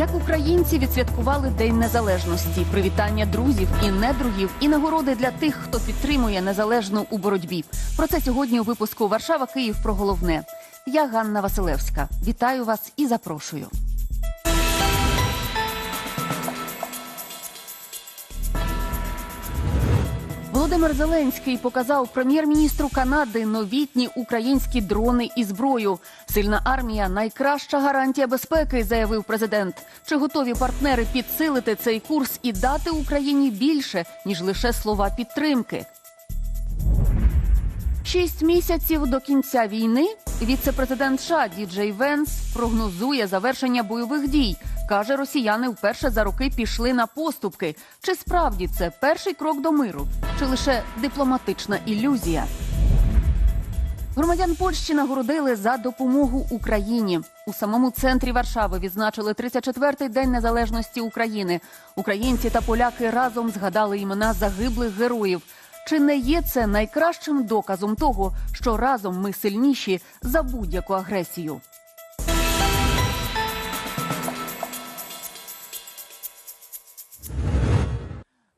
Як українці відсвяткували День Незалежності, привітання друзів і недругів, і нагороди для тих, хто підтримує незалежну у боротьбі. Про це сьогодні у випуску Варшава Київ про головне. Я Ганна Василевська. Вітаю вас і запрошую. Володимир Зеленський показав прем'єр-міністру Канади новітні українські дрони і зброю. Сильна армія найкраща гарантія безпеки, заявив президент. Чи готові партнери підсилити цей курс і дати Україні більше ніж лише слова підтримки? Шість місяців до кінця війни віце-президент США Діджей Венс прогнозує завершення бойових дій. Каже, росіяни вперше за роки пішли на поступки. Чи справді це перший крок до миру, чи лише дипломатична ілюзія? Громадян Польщі нагородили за допомогу Україні. У самому центрі Варшави відзначили 34-й день незалежності України. Українці та поляки разом згадали імена загиблих героїв. Чи не є це найкращим доказом того, що разом ми сильніші за будь-яку агресію?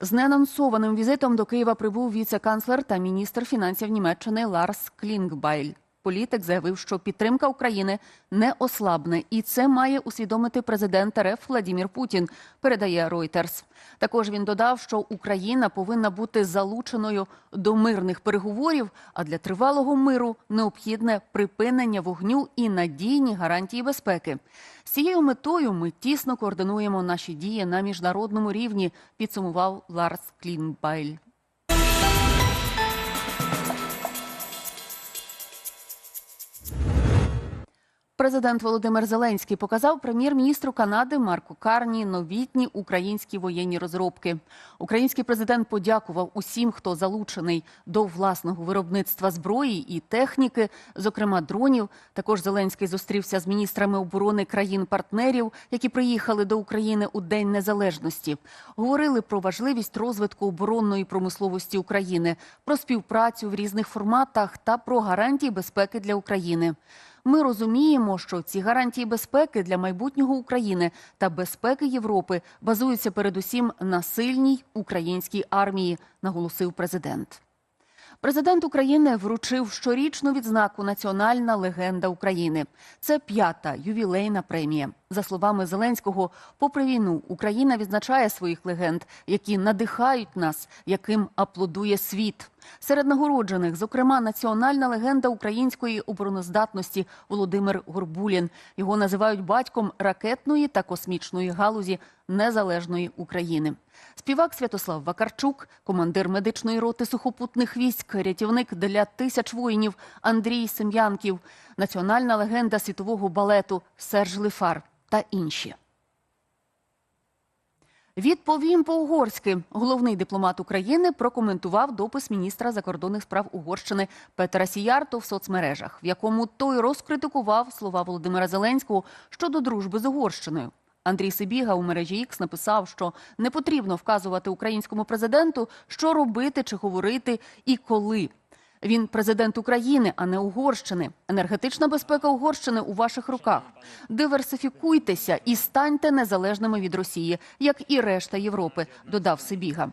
З неанонсованим візитом до Києва прибув віце-канцлер та міністр фінансів Німеччини Ларс Клінгбайль. Політик заявив, що підтримка України не ослабне, і це має усвідомити президент РФ Владімір Путін. Передає Reuters. Також він додав, що Україна повинна бути залученою до мирних переговорів. А для тривалого миру необхідне припинення вогню і надійні гарантії безпеки. З цією метою ми тісно координуємо наші дії на міжнародному рівні. Підсумував Ларс Клінбайль. Президент Володимир Зеленський показав прем'єр-міністру Канади Марку Карні новітні українські воєнні розробки. Український президент подякував усім, хто залучений до власного виробництва зброї і техніки, зокрема дронів. Також Зеленський зустрівся з міністрами оборони країн-партнерів, які приїхали до України у День Незалежності. Говорили про важливість розвитку оборонної промисловості України, про співпрацю в різних форматах та про гарантії безпеки для України. Ми розуміємо, що ці гарантії безпеки для майбутнього України та безпеки Європи базуються передусім на сильній українській армії, наголосив президент. Президент України вручив щорічну відзнаку Національна легенда України. Це п'ята ювілейна премія. За словами Зеленського, попри війну Україна відзначає своїх легенд, які надихають нас, яким аплодує світ. Серед нагороджених, зокрема, національна легенда української обороноздатності Володимир Горбулін. Його називають батьком ракетної та космічної галузі незалежної України. Співак Святослав Вакарчук, командир медичної роти сухопутних військ, рятівник для тисяч воїнів Андрій Сем'янків, національна легенда світового балету Серж Лифар та інші. Відповім по-угорськи. Головний дипломат України прокоментував допис міністра закордонних справ Угорщини Петра Сіярто в соцмережах, в якому той розкритикував слова Володимира Зеленського щодо дружби з Угорщиною. Андрій Сибіга у мережі X написав, що не потрібно вказувати українському президенту, що робити чи говорити і коли. Він президент України, а не Угорщини. Енергетична безпека Угорщини у ваших руках. Диверсифікуйтеся і станьте незалежними від Росії, як і решта Європи, додав Сибіга.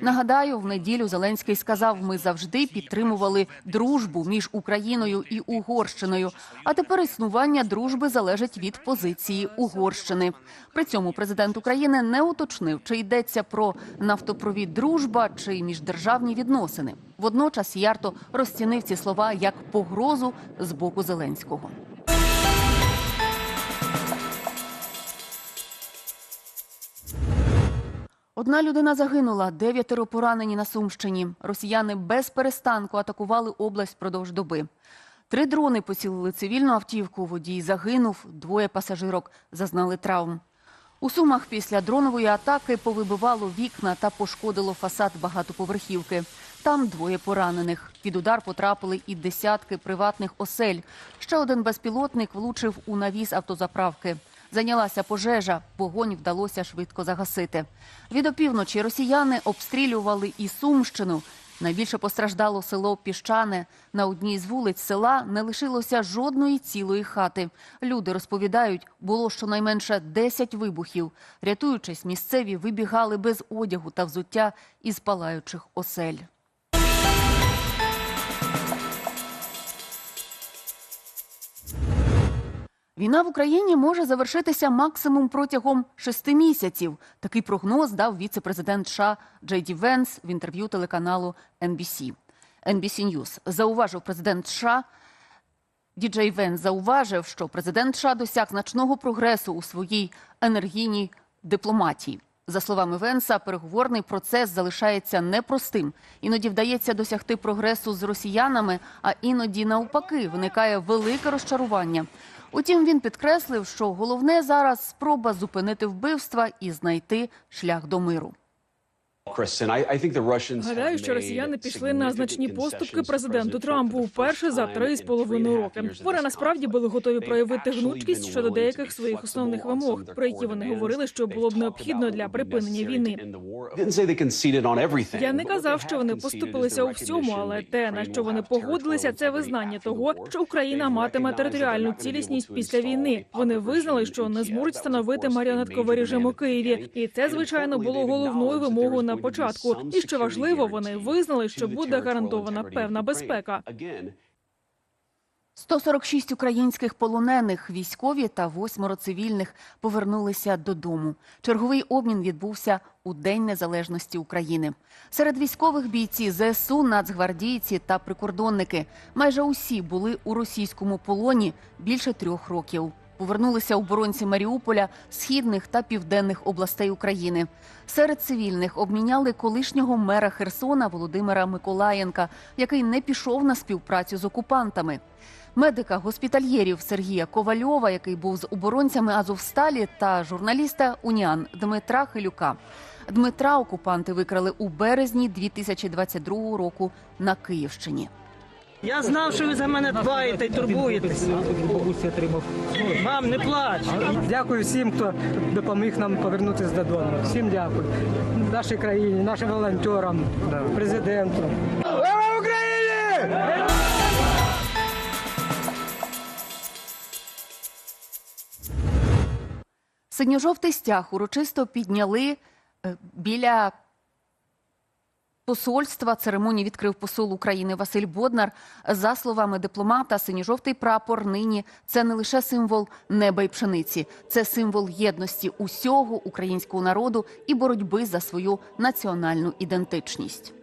Нагадаю, в неділю Зеленський сказав: ми завжди підтримували дружбу між Україною і Угорщиною. А тепер існування дружби залежить від позиції Угорщини. При цьому президент України не уточнив, чи йдеться про нафтопровід дружба чи міждержавні відносини. Водночас Ярто розцінив ці слова як погрозу з боку Зеленського. Одна людина загинула, дев'ятеро поранені на Сумщині. Росіяни без перестанку атакували область впродовж доби. Три дрони поцілили цивільну автівку. Водій загинув, двоє пасажирок зазнали травм. У Сумах після дронової атаки повибивало вікна та пошкодило фасад багатоповерхівки. Там двоє поранених. Під удар потрапили і десятки приватних осель. Ще один безпілотник влучив у навіс автозаправки. Зайнялася пожежа, вогонь вдалося швидко загасити. Від опівночі росіяни обстрілювали і Сумщину. Найбільше постраждало село Піщане. На одній з вулиць села не лишилося жодної цілої хати. Люди розповідають, було щонайменше 10 вибухів. Рятуючись, місцеві вибігали без одягу та взуття із палаючих осель. Війна в Україні може завершитися максимум протягом шести місяців. Такий прогноз дав віце-президент США Джей Ді Венс в інтерв'ю телеканалу NBC. NBC News. Зауважив президент США. Діджей Венс зауважив, що президент США досяг значного прогресу у своїй енергійній дипломатії. За словами Венса, переговорний процес залишається непростим. Іноді вдається досягти прогресу з росіянами, а іноді навпаки виникає велике розчарування. Утім, він підкреслив, що головне зараз спроба зупинити вбивства і знайти шлях до миру. Гадаю, що росіяни пішли на значні поступки президенту Трампу вперше за три з половиною роки. Вони насправді були готові проявити гнучкість щодо деяких своїх основних вимог, про які вони говорили, що було б необхідно для припинення війни. Я не казав, що вони поступилися у всьому, але те, на що вони погодилися, це визнання того, що Україна матиме територіальну цілісність після війни. Вони визнали, що не зможуть встановити маріонетковий режим у Києві, і це звичайно було головною вимогою на початку. І що важливо, вони визнали, що буде гарантована певна безпека. 146 українських полонених, військові та восьмеро цивільних повернулися додому. Черговий обмін відбувся у День Незалежності України. Серед військових бійці ЗСУ, нацгвардійці та прикордонники. Майже усі були у російському полоні більше трьох років. Повернулися оборонці Маріуполя, східних та південних областей України. Серед цивільних обміняли колишнього мера Херсона Володимира Миколаєнка, який не пішов на співпрацю з окупантами. Медика госпітальєрів Сергія Ковальова, який був з оборонцями Азовсталі, та журналіста Уніан Дмитра Хилюка. Дмитра окупанти викрали у березні 2022 року на Київщині. Я знав, що ви за мене дбаєте і турбуєтесь. Отримав. Мам, не плач. Дякую всім, хто допоміг нам повернутися додому. Всім дякую. Нашій країні, нашим волонтерам, президенту. Слава Україні! Синьо-жовтий стяг урочисто підняли е, біля посольства. Церемонію відкрив посол України Василь Боднар. За словами дипломата, синьо-жовтий прапор нині це не лише символ неба й пшениці, це символ єдності усього українського народу і боротьби за свою національну ідентичність.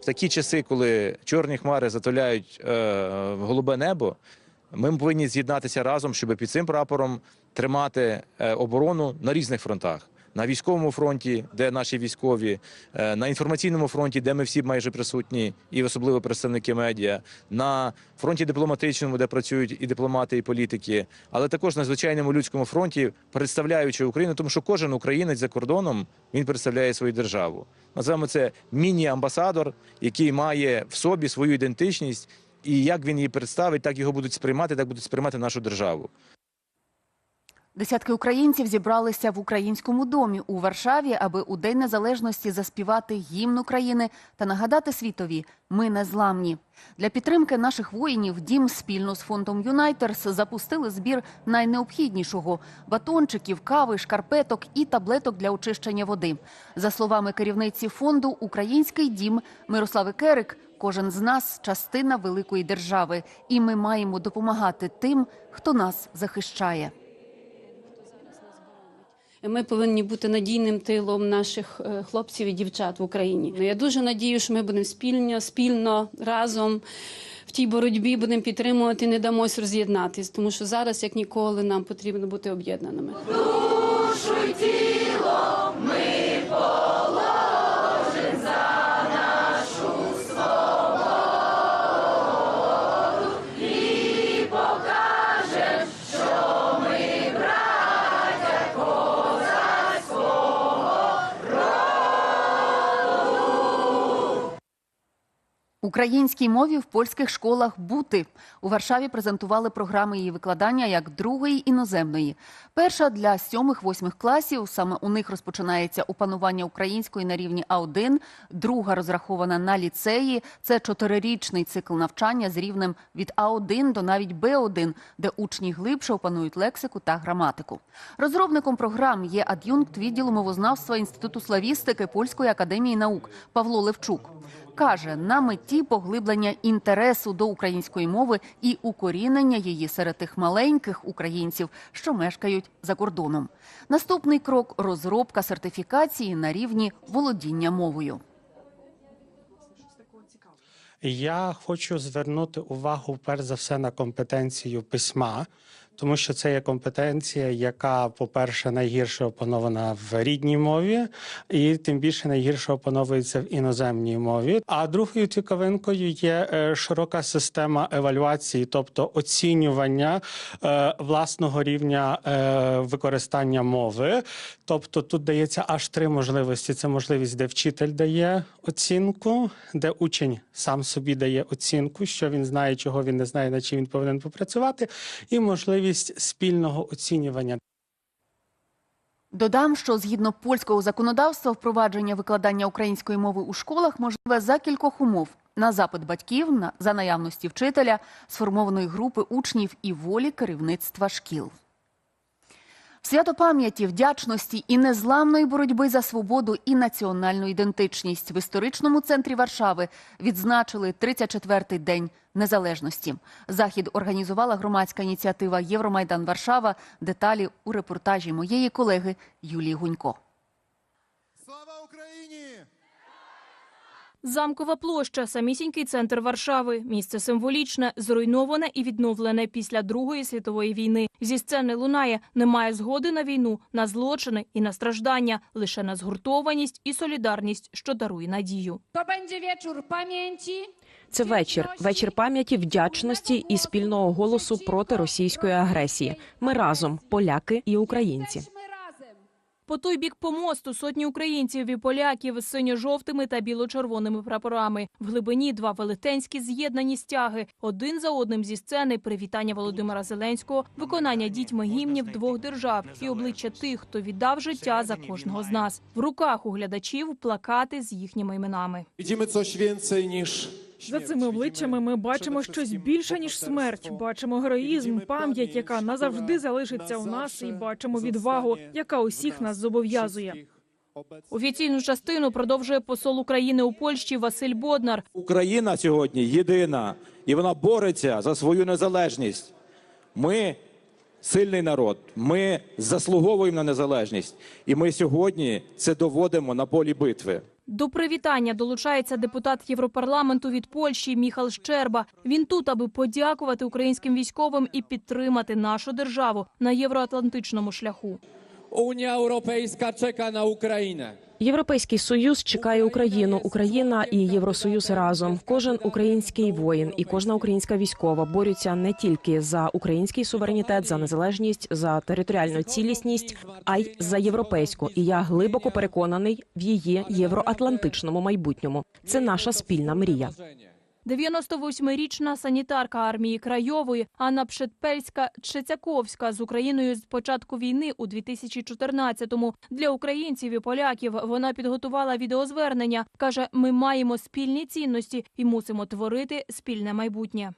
в такі часи, коли чорні хмари затуляють е, голубе небо, ми повинні з'єднатися разом, щоб під цим прапором тримати е, оборону на різних фронтах. На військовому фронті, де наші військові, е, на інформаційному фронті, де ми всі майже присутні, і особливо представники медіа, на фронті дипломатичному, де працюють і дипломати, і політики, але також на звичайному людському фронті, представляючи Україну, тому що кожен українець за кордоном він представляє свою державу. Називаємо це міні-амбасадор, який має в собі свою ідентичність, і як він її представить, так його будуть сприймати, так будуть сприймати нашу державу. Десятки українців зібралися в українському домі у Варшаві, аби у День Незалежності заспівати гімн України та нагадати світові «Ми незламні». Для підтримки наших воїнів дім спільно з фондом Юнайтерс запустили збір найнеобхіднішого – батончиків, кави, шкарпеток і таблеток для очищення води. За словами керівниці фонду «Український дім» Мирослави Керик, кожен з нас – частина великої держави, і ми маємо допомагати тим, хто нас захищає. Ми повинні бути надійним тилом наших е, хлопців і дівчат в Україні. Я дуже надію, що ми будемо спільно, спільно разом в тій боротьбі будемо підтримувати, не дамось роз'єднатись, тому що зараз, як ніколи, нам потрібно бути об'єднаними. Українській мові в польських школах бути у Варшаві презентували програми її викладання як другої іноземної. Перша для сьомих-восьмих класів. Саме у них розпочинається опанування української на рівні А1, друга розрахована на ліцеї. Це чотирирічний цикл навчання з рівнем від А1 до навіть Б1, де учні глибше опанують лексику та граматику. Розробником програм є ад'юнкт відділу мовознавства Інституту славістики Польської академії наук Павло Левчук. Каже, на меті поглиблення інтересу до української мови і укорінення її серед тих маленьких українців, що мешкають за кордоном. Наступний крок розробка сертифікації на рівні володіння мовою. Я хочу звернути увагу перш за все на компетенцію письма, тому що це є компетенція, яка, по-перше, найгірше опанована в рідній мові, і тим більше найгірше опановується в іноземній мові. А другою цікавинкою є е, широка система евалюації, тобто оцінювання е, власного рівня е, використання мови. Тобто тут дається аж три можливості: це можливість, де вчитель дає оцінку, де учень сам собі дає оцінку, що він знає, чого він не знає, над чим він повинен попрацювати, і можливість спільного оцінювання. Додам, що згідно польського законодавства, впровадження викладання української мови у школах можливе за кількох умов: на запит батьків, на за наявності вчителя, сформованої групи учнів і волі керівництва шкіл. Свято пам'яті, вдячності і незламної боротьби за свободу і національну ідентичність в історичному центрі Варшави відзначили 34-й день незалежності. Захід організувала громадська ініціатива Євромайдан Варшава. Деталі у репортажі моєї колеги Юлії Гунько. Слава Україні! Замкова площа, самісінький центр Варшави. Місце символічне, зруйноване і відновлене після Другої світової війни. Зі сцени лунає немає згоди на війну, на злочини і на страждання, лише на згуртованість і солідарність, що дарує надію. Це вечір, вечір пам'яті, вдячності і спільного голосу проти російської агресії. Ми разом, поляки і українці. По той бік помосту сотні українців і поляків з синьо-жовтими та біло-червоними прапорами. В глибині два велетенські з'єднані стяги. Один за одним зі сцени привітання Володимира Зеленського, виконання дітьми гімнів двох держав і обличчя тих, хто віддав життя за кожного з нас. В руках у глядачів плакати з їхніми іменами. Widzimy coś więcej niż За цими обличчями ми бачимо щось більше ніж смерть. Бачимо героїзм, пам'ять, яка назавжди залишиться у нас, і бачимо відвагу, яка усіх нас зобов'язує. Офіційну частину продовжує посол України у Польщі Василь Боднар. Україна сьогодні єдина, і вона бореться за свою незалежність. Ми сильний народ, ми заслуговуємо на незалежність, і ми сьогодні це доводимо на полі битви. До привітання долучається депутат Європарламенту від Польщі Міхал Щерба. Він тут, аби подякувати українським військовим і підтримати нашу державу на євроатлантичному шляху. Unia Europejska czeka na Ukrainę. Європейський союз чекає Україну. Україна і Євросоюз разом. Кожен український воїн і кожна українська військова борються не тільки за український суверенітет, за незалежність, за територіальну цілісність, а й за європейську. І я глибоко переконаний в її євроатлантичному майбутньому. Це наша спільна мрія. 98-річна санітарка армії Крайової Анна Пшетпельська Чецяковська з Україною з початку війни у 2014-му. Для українців і поляків вона підготувала відеозвернення. каже: ми маємо спільні цінності і мусимо творити спільне майбутнє.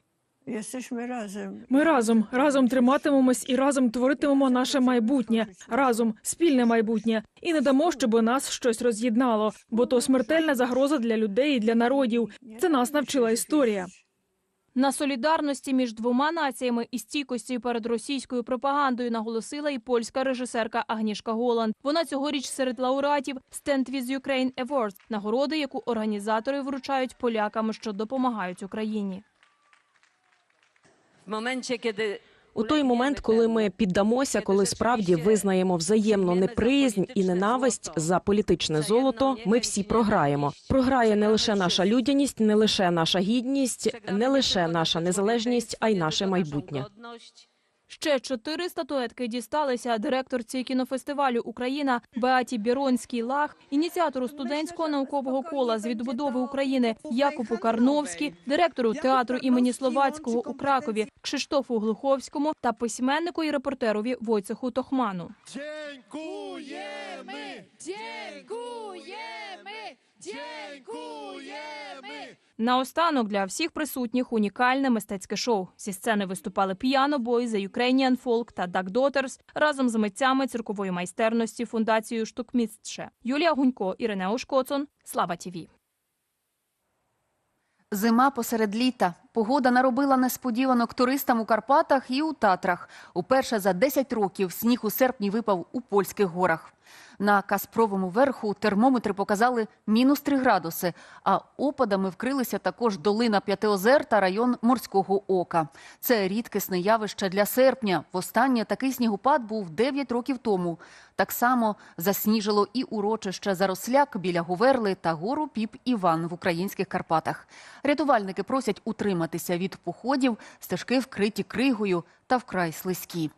Jesteśmy razem. Ми разом разом триматимемось і разом творитимемо наше майбутнє, разом спільне майбутнє, і не дамо, щоб нас щось роз'єднало, бо то смертельна загроза для людей і для народів. Це нас навчила історія. На солідарності між двома націями і стійкості перед російською пропагандою наголосила і польська режисерка Агнішка Голанд. Вона цьогоріч серед лауреатів Stand with Ukraine Awards – нагороди, яку організатори вручають полякам, що допомагають Україні. Моменті, коли у той момент, коли ми піддамося, коли справді визнаємо взаємну неприязнь і ненависть за політичне золото, ми всі програємо. Програє не лише наша людяність, не лише наша гідність, не лише наша незалежність, а й наше майбутнє. Ще чотири статуетки дісталися директорці кінофестивалю Україна Беаті Біронській Лах, ініціатору студентського наукового кола з відбудови України Якубу Карновській, директору театру імені Словацького у Кракові Кшиштофу Глуховському та письменнику і репортерові Войцеху Тохману. Dziękujemy! Dziękujemy! Dziękujemy! Наостанок для всіх присутніх унікальне мистецьке шоу. Зі сцени виступали Piano Boy, The Ukrainian Folk та Duck Daughters разом з митцями циркової майстерності фундацією Штукмістше. Юлія Гунько, Ірина Ушкоцон. Слава ТІВІ. Зима посеред літа. Погода наробила несподіванок туристам у Карпатах і у Татрах. Уперше за 10 років сніг у серпні випав у польських горах. На Каспровому верху термометри показали мінус 3 градуси, а опадами вкрилися також долина П'ятиозер та район Морського Ока. Це рідкісне явище для серпня. Востаннє такий снігопад був 9 років тому. Так само засніжило і урочище Заросляк біля Говерли та гору Піп Іван в українських Карпатах. Рятувальники просять утриматися від походів, стежки вкриті кригою та вкрай слизькі.